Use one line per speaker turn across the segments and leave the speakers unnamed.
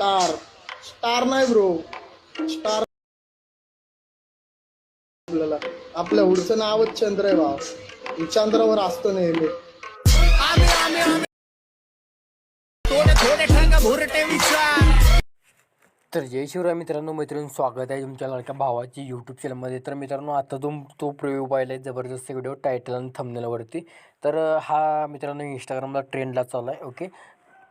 Star. Star नाही bro. Star. आपल्याला. आपल्या हुडचं नावच चंद्र आहे भाव. चंद्रावर असतो नेहमी.
तर जय शिवराय मित्रांनो मैत्रिणी स्वागत आहे तुमच्या लाडक्या भावाची यूट्यूब चॅनलमध्ये तर मित्रांनो आता तुम तो प्रयोग पाहिला आहे जबरदस्त व्हिडिओ टायटल आणि थंबनेलवरती तर हा मित्रांनो इंस्टाग्रामला ट्रेंडला चालू आहे ओके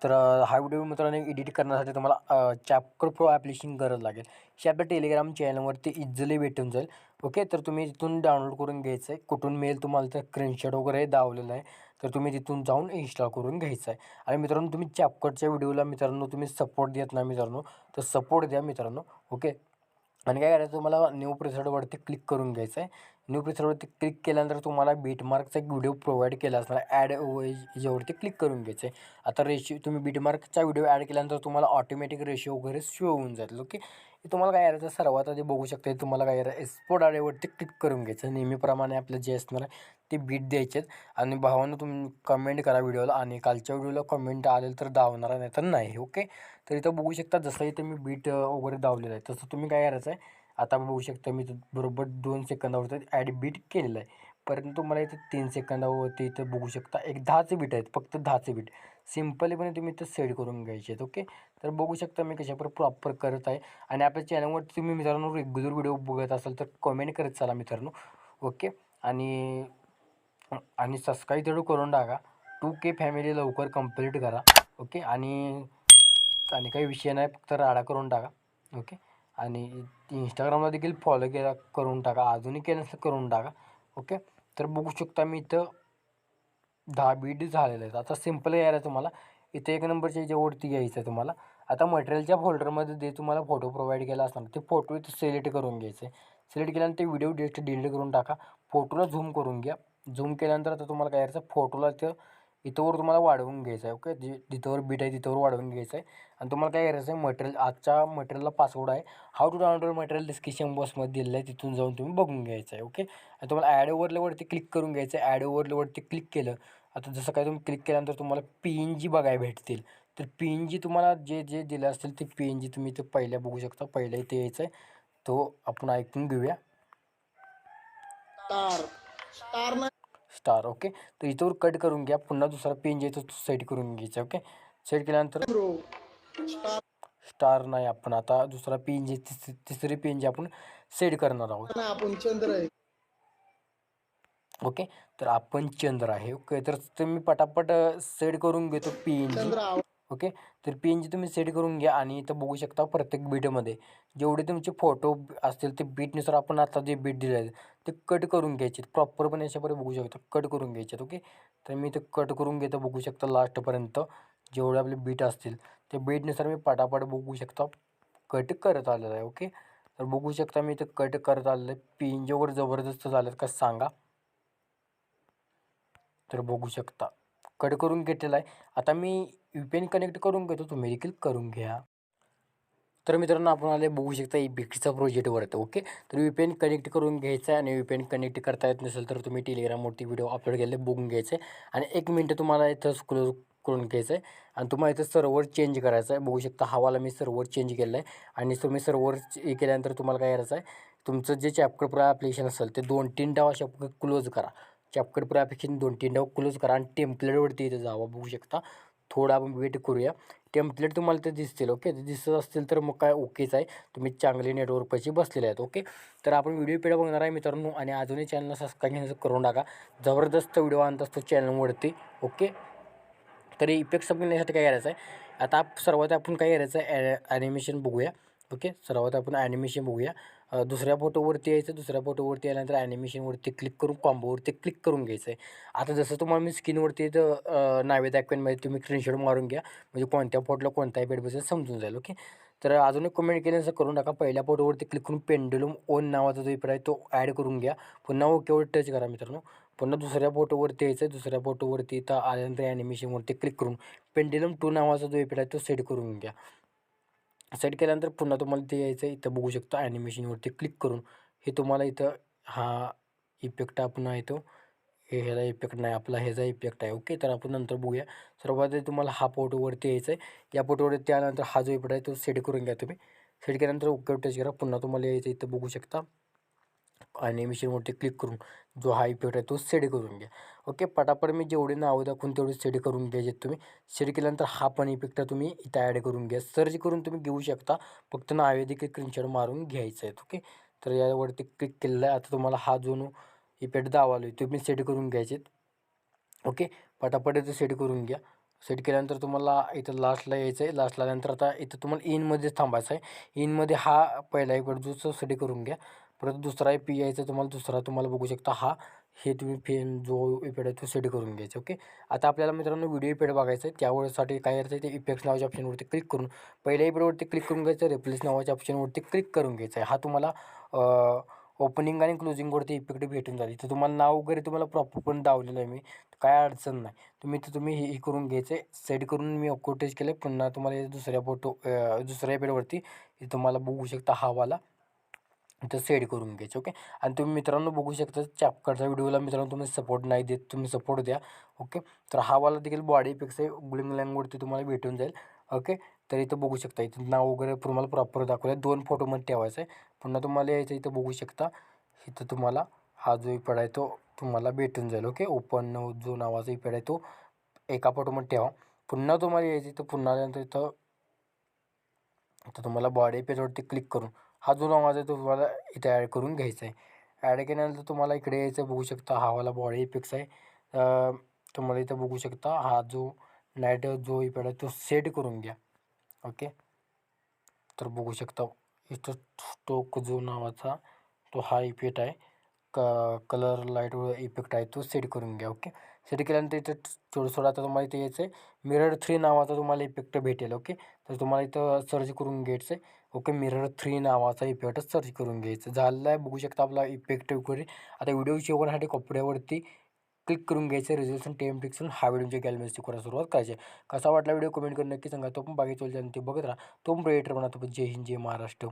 तर हा व्हिडिओ मित्रांनो एडिट करण्यासाठी तुम्हाला चॅपकर प्रो ॲप्लिकेशन गरज लागेल. हे आपल्या टेलिग्राम चॅनलवरती इझिली भेटून जाईल. ओके? तर तुम्ही तिथून डाउनलोड करून घ्यायचं आहे. कुठून मेल तुम्हाला तर स्क्रीनशॉट वगैरे दावलेलं आहे. तर तुम्ही तिथून जाऊन इन्स्टॉल करून घ्यायचं आहे. आणि मित्रांनो तुम्ही चॅपकटच्या व्हिडिओला मित्रांनो तुम्ही सपोर्ट देत नाही मित्रांनो तर सपोर्ट द्या मित्रांनो. ओके? आणि काय करायचं? तुम्हाला न्यू प्रेसडवरती क्लिक करून घ्यायचं आहे. न्यू प्रेसडवरती क्लिक केल्यानंतर तुम्हाला बीटमार्कचा एक व्हिडिओ प्रोव्हाइड केला असणार. ॲड याच्यावरती क्लिक करून घ्यायचं आहे आता रेशिओ तुम्ही बीटमार्कचा व्हिडिओ ॲड केल्यानंतर तुम्हाला ऑटोमॅटिक रेशिओ वगैरे शो होऊन जाईल ओके तुम्हाला काय करायचं? सर्वात आधी बघू शकता तुम्हाला काय करायचं? एक्सपोर्ट आडेवरती क्लिक करून घ्यायचं. नेहमीप्रमाणे आपलं जे असणार आहे ते बीट द्यायचे आहेत आणि भावानं तुम्ही कमेंट करा व्हिडिओला आणि कालच्या व्हिडिओला कमेंट आलेलं तर दावणार नाही तर नाही ओके तर इथं बघू शकता जसं इथं मी बीट वगैरे दावलेलं आहे तसं तुम्ही काय करायचं आहे आता बघू शकता मी इथं बरोबर दोन सेकंदावरती ॲड बीट केलेलं आहे. परंतु मला इथं तीन सेकंदावरती इथं बघू शकता एक दहाचे बीट आहेत फक्त दहाचे बीट. सिम्पलीपणे तुम्ही इथं सेट करून घ्यायचे आहेत ओके? तर बघू शकता मी कशाप्रकारे प्रॉपर करत आहे. आणि आपल्या चॅनलवर तुम्ही मित्रांनो रेग्युलर व्हिडिओ बघत असाल तर कमेंट करत चला मित्रांनो ओके? आणि आणि सबस्क्राईब तेवढं करून टाका. टू के फॅमिली लवकर कंप्लीट करा ओके? आणि आणि काही विषय नाही फक्त राडा करून टाका ओके? आणि इंस्टाग्रामला देखील फॉलो केला करून टाका. अजूनही केलं नसेल करून टाका. ओके तर बघू शकता मी इथं दहा बीट झालेलं आहेत. आता सिंपल यायला तुम्हाला इथे एक नंबरच्या याच्यावरती घ्यायचं आहे तुम्हाला. आता मटेरियलच्या फोल्डरमध्ये जे तुम्हाला फोटो प्रोव्हाइड केला असणार ते फोटो इथं सिलेक्ट करून घ्यायचे. सिलेक्ट केल्यानंतर ते व्हिडिओ डिस्ट डिलीट करून टाका. फोटोला झूम करून घ्या. झूम केल्यानंतर आता तुम्हाला काय करायचं? फोटोला तर इथंवर तुम्हाला वाढवून घ्यायचं आहे ओके? जे जिथंवर बीट आहे तिथंवर वाढवून घ्यायचं आहे. आणि तुम्हाला काय करायचं आहे मटेरियल आजच्या मटेरियलला पासवर्ड आहे. How to download material description बॉक्समध्ये दिलेलं आहे तिथून जाऊन तुम्ही बघून घ्यायचं आहे ओके? आणि तुम्हाला ॲड ओव्हरलेवरती क्लिक करून घ्यायचं आहे. ॲड ओव्हरलेवरती क्लिक केलं आता जसं काय तुम्ही क्लिक केल्यानंतर तुम्हाला पी एन जी बघायला भेटतील. तर पी एन जी तुम्हाला जे जे दिलं असतील ते पी एन जी तुम्ही ते पहिल्या बघू शकता. पहिल्या इथे यायचं आहे. तो आपण ऐकून घेऊया.
स्टार स्टार
स्टार ओके तर इथवर कट करून घ्या. पुन्हा दुसरा पेन जे तो सेट करून घ्यायचा ओके सेट केल्यानंतर
स्टार
नाही आपण आता. दुसरा पेन जे तिस तिसरी पेन जे आपण सेट करणार आहोत.
आपण चंद्र आहे.
ओके तर आपण चंद्र आहे ओके तर तुम्ही पटापट सेट करून घेतो पेन ओके तर पेन जी तुम्ही सेट करून घ्या आणि इथं बघू शकता प्रत्येक बीटमध्ये जेवढे तुमचे फोटो असतील ते बीटनुसार आपण आता जे बीट दिले आहेत ते कट करून घ्यायचे. प्रॉपरपणे याच्यापर्यंत बघू शकतो. कट करून घ्यायचे. ओके तर मी ते कट करून घेतो बघू शकता लास्टपर्यंत जेवढे आपले बीट असतील. ते बीटनुसार मी पटापट बघू शकता. कट करत आलेलं आहे. ओके तर बघू शकता मी ते कट करत आलेलं आहे. पेन जेवढं जबरदस्त झालं का सांगा. तर बघू शकता. कट करून घेतलेला आहे. आता मी यू पी एन कनेक्ट करून घेतो. तुम्ही देखील करून घ्या. तर मित्रांनो आपण आले बघू शकता ई बिक्रीचा प्रोजेक्टवर येतो ओके तर यू पी एन कनेक्ट करून घ्यायचं आहे आणि यू पी एन कनेक्ट करता येत नसेल तर तुम्ही टेलिग्रामवरती व्हिडिओ अपलोड केले बघून घ्यायचे आणि एक मिनटं तुम्हाला इथं क्लोज करून घ्यायचं आहे आणि तुम्हाला इथं सर्वर चेंज करायचं आहे. बघू शकता हवाला मी सर्वर चेंज केलं आहे आणि तुम्ही सर्वर हे केल्यानंतर तुम्हाला काय करायचं आहे? तुमचं जे चॅपकड प्रो ॲप्लिकेशन असेल ते दोन तीन डाव अशा क्लोज करा. चॅपकड प्रो ॲप्लिकेशन दोन तीन डाव क्लोज करा आणि टेम्पलेटवरती इथं जावा बघू शकता. थोडा आपण वेट करूया. टेम्पलेट तुम्हाला ते दिसतील ओके ते दिसत असतील तर मग काय ओकेच आहे. तुम्ही चांगले नेटवर्कपाशी बसलेले आहेत ओके तर आपण व्हिडिओ पिढ्या बघणार आहे मित्रांनो आणि अजूनही चॅनलला सबस्क्राईब घेण्याचं करून टाका. जबरदस्त व्हिडिओ आणत असतो चॅनलवरती ओके तरी इफेक्ट घेण्यासाठी काय करायचं आहे आता आप सर्वात आपण काय करायचं आहे ॲनिमेशन बघूया. ओके? सर्वात आपण ॲनिमेशन बघूया. दुसऱ्या फोटोवरती यायचं दुसऱ्या फोटोवरती आल्यानंतर ॲनिमेशनवरती क्लिक करून कॉम्बोवरती क्लिक करून घ्यायचं आहे. आता जसं तुम्हाला मी स्क्रीनवरती इथं नावे दाखवेनमध्ये तुम्ही स्क्रीनशॉट मारून घ्या. म्हणजे कोणत्या फोटोला कोणताही बेड बसेल समजून जाईल ओके? तर अजून एक कमेंट केल्यानंतर करून टाका. पहिल्या फोटोवरती क्लिक करून पेंडुलम ओन नावाचा जो इकडे आहे तो ॲड करून घ्या. पुन्हा ओकेवर टच करा मित्रांनो. पुन्हा दुसऱ्या फोटोवरती यायचं दुसऱ्या फोटोवरती तर आल्यानंतर ॲनिमेशनवरती क्लिक करून पेंडिलम टू नावाचा जो इकडे आहे तो सेट करून घ्या. सेट केल्यानंतर पुन्हा तुम्हाला ते यायचं इथं बघू शकता ॲनिमेशनवरती क्लिक करून. हे तुम्हाला इथं हा इफेक्ट आपण आहे तो. हे ह्याला इफेक्ट नाही आपला ह्याचा इफेक्ट आहे. ओके तर आपण नंतर बघूया. सर्वात आधी तुम्हाला हा फोटोवरती यायचं आहे. या फोटोवरती त्यानंतर हा जो इफेक्ट आहे तो सेट करून घ्या तुम्ही. सेट केल्यानंतर ओके टच करा. पुन्हा तुम्हाला यायचं इथं बघू शकता. ॲनिमेशनवरती क्लिक करून जो हा इफेक्ट आहे तो सेट करून घ्या. ओके पटापट मी जेवढे नावं दाखवून तेवढे सेट करून घ्यायचे तुम्ही. सेट केल्यानंतर हा पण इफेक्ट तुम्ही इथं ॲड करून घ्या. सर्च करून तुम्ही घेऊ शकता. फक्त नावे देखील स्क्रीनशॉट मारून घ्यायचं आहे. ओके तर यावरती क्लिक केलेलं आहे. आता तुम्हाला हा जो इफेक्ट दावालो आहे तुम्ही सेट करून घ्यायचे ओके पटापट इथं सेट करून घ्या. सेट केल्यानंतर तुम्हाला इथं लास्टला यायचं आहे लास्टला नंतर आता इथं तुम्हाला इनमध्येच थांबायचं आहे. इनमध्ये हा पहिला इफेक्ट जो सेट करून घ्या. परत दुसरा आहे पी यायचा तुम्हाला दुसरा तुम्हाला बघू शकता. हा हे तुम्ही फेन जो इफेक्ट आहे तो सेट करून घ्यायचा ओके आता आपल्याला मित्रांनो व्हिडिओ इफेक्ट बघायचं आहे त्यावेळेसाठी काय करायचं ते इफेक्ट्स नावाच्या ऑप्शनवरती क्लिक करून पहिल्या इफेक्टवरती क्लिक करून घ्यायचं रिप्लेस नावाच्या ऑप्शनवरती क्लिक करून घ्यायचं आहे. हा तुम्हाला ओपनिंग आणि क्लोजिंगवरती इफेक्ट भेटून जाईल तर तुम्हाला नाव वगैरे तुम्हाला प्रॉपर पण दावलेलं आहे मी. काय अडचण नाही. तुम्ही तर तुम्ही हे करून घ्यायचं आहे. सेट करून मी अकोटेज केलं पुन्हा तुम्हाला दुसऱ्या फोटो दुसऱ्या इफेक्टवरती तुम्हाला बघू शकता हा वाला. इथं सेड करून घ्यायचं ओके? आणि तुम्ही मित्रांनो बघू शकता चॅपकडच्या व्हिडिओला मित्रांनो तुम्ही सपोर्ट नाही देत तुम्ही सपोर्ट द्या ओके? तर हा वाला देखील बॉडीपेक्षा ग्लिंग लँगवरती तुम्हाला भेटून जाईल ओके? तर इथं बघू शकता इथं नाव वगैरे तुम्हाला प्रॉपर दाखवलं दोन फोटोमध्ये ठेवायचं आहे. पुन्हा तुम्हाला यायचं इथं बघू शकता इथं तुम्हाला हा जो इफेक्ट आहे तो तुम्हाला भेटून जाईल ओके? ओपन जो नावाचा इफेक्ट आहे तो एका फोटोमध्ये ठेवा. पुन्हा तुम्हाला यायचं इथं पुन्हा आल्यानंतर इथं इथं तुम्हाला बॉडी पेजवरती क्लिक करून हा जो नावाचा आहे तो तुम्हाला इथे ॲड करून घ्यायचा आहे. ॲड केल्यानंतर तुम्हाला इकडे यायचं बघू शकता हा वाला बॉडी इफेक्ट्स आहे. तुम्हाला इथं बघू शकता हा जो नाईट जो इफेक्ट आहे तो सेट करून घ्या. ओके तर बघू शकता इथं स्टोक जो नावाचा तो हा इफेक्ट आहे. क कलर लाइट इफेक्ट आहे तो सेट करून घ्या ओके सेट केल्यानंतर इथं थोडं थोडं आता तुम्हाला इथे यायचं आहे मिरर थ्री नावाचा तुम्हाला इफेक्ट भेटेल ओके तर तुम्हाला इथं सर्च करून घ्यायचं आहे ओके मिरर थ्री नावाचा इफेक्ट सर्च करून घ्यायचं. झालं आहे बघू शकता आपला इफेक्ट वगैरे. आता व्हिडिओ शेवण्यासाठी कपड्यावरती क्लिक करून घ्यायचं. रेझोल्युशन टेम पिक्सल हा व्हिडिओच्या गॅलमेजची करायला सुरुवात करायची कसा वाटला व्हिडिओ कमेंट करून नक्की सांगा. तो पण बाकी चल ते बघत राहा. तो पण क्रिएटर म्हणा. तो पण जय हिंद जय महाराष्ट्र.